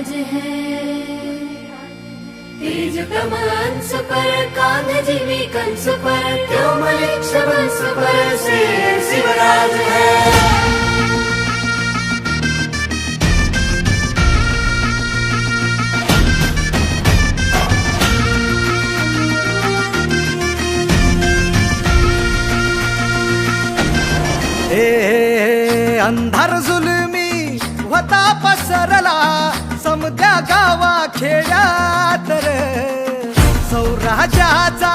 आज है। तेज तमंस सुपर कांध जीवी कंस पर त्यो मलिक्ष सुपर से शिवराज है। अंधार जुलमी होता पसरला। समद्या गावा खेड्यात सौराज्याचा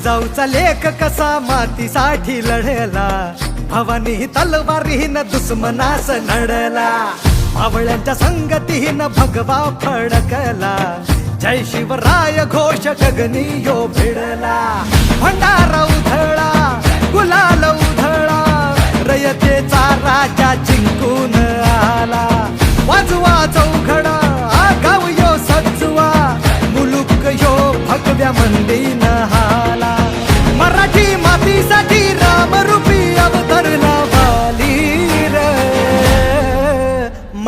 जिजाऊचा लेख कसा मातीसाठी लढला? भवानी तलवारीन दुश्मनास लढला आवळ्यांच्या संगतीन भगवा फडकला. जय शिवराय घोष गगनी यो भिडला. भंडारा उधळा गुलाल उधळा. रयतेचा राजा